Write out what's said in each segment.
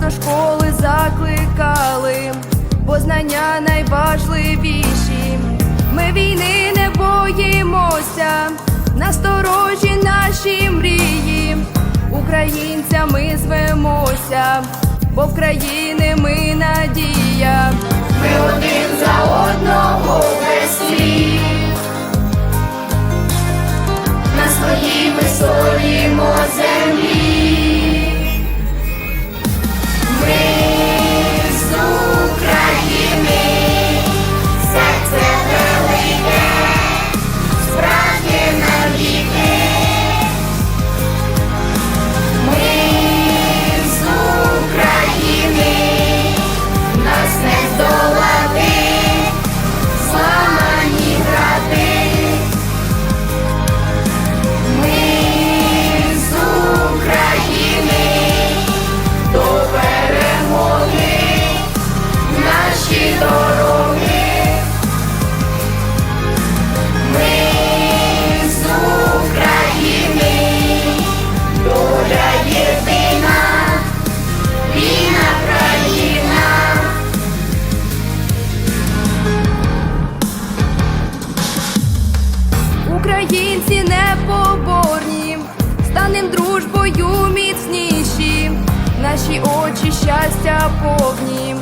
до школи закликали, бо знання найважливіші. Ми війни не боїмося, насторожі наші мрії, українцями звемося, бо в країни ми надія. Ми один за одного весь світ наші очі щастя повні,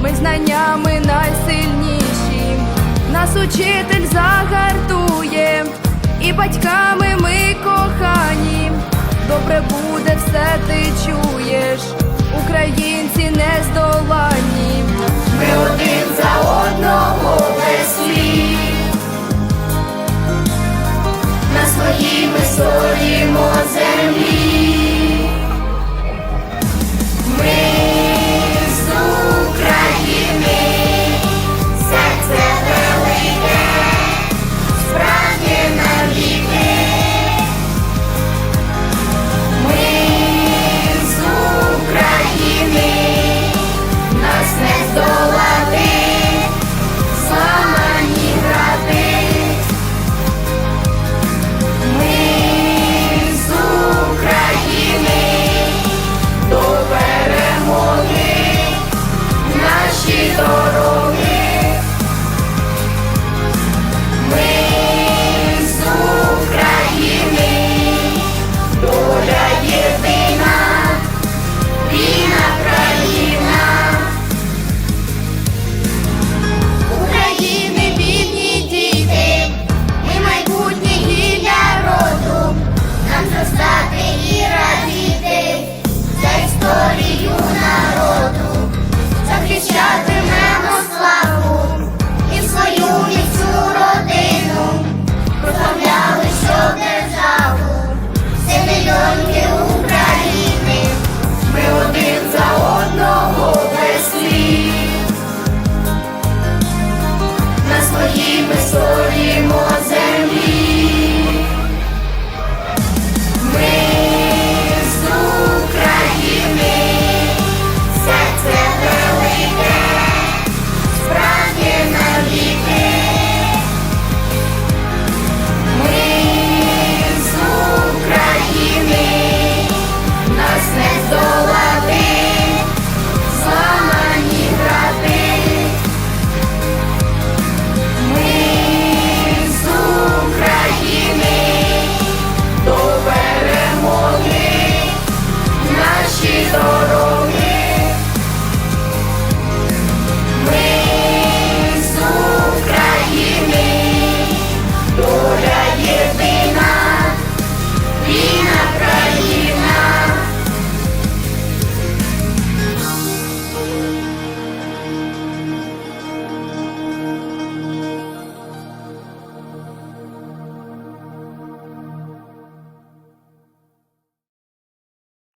ми знаннями найсильніші, нас учитель загартує, і батьками ми кохані. Добре буде все ти чуєш, українці не здолані.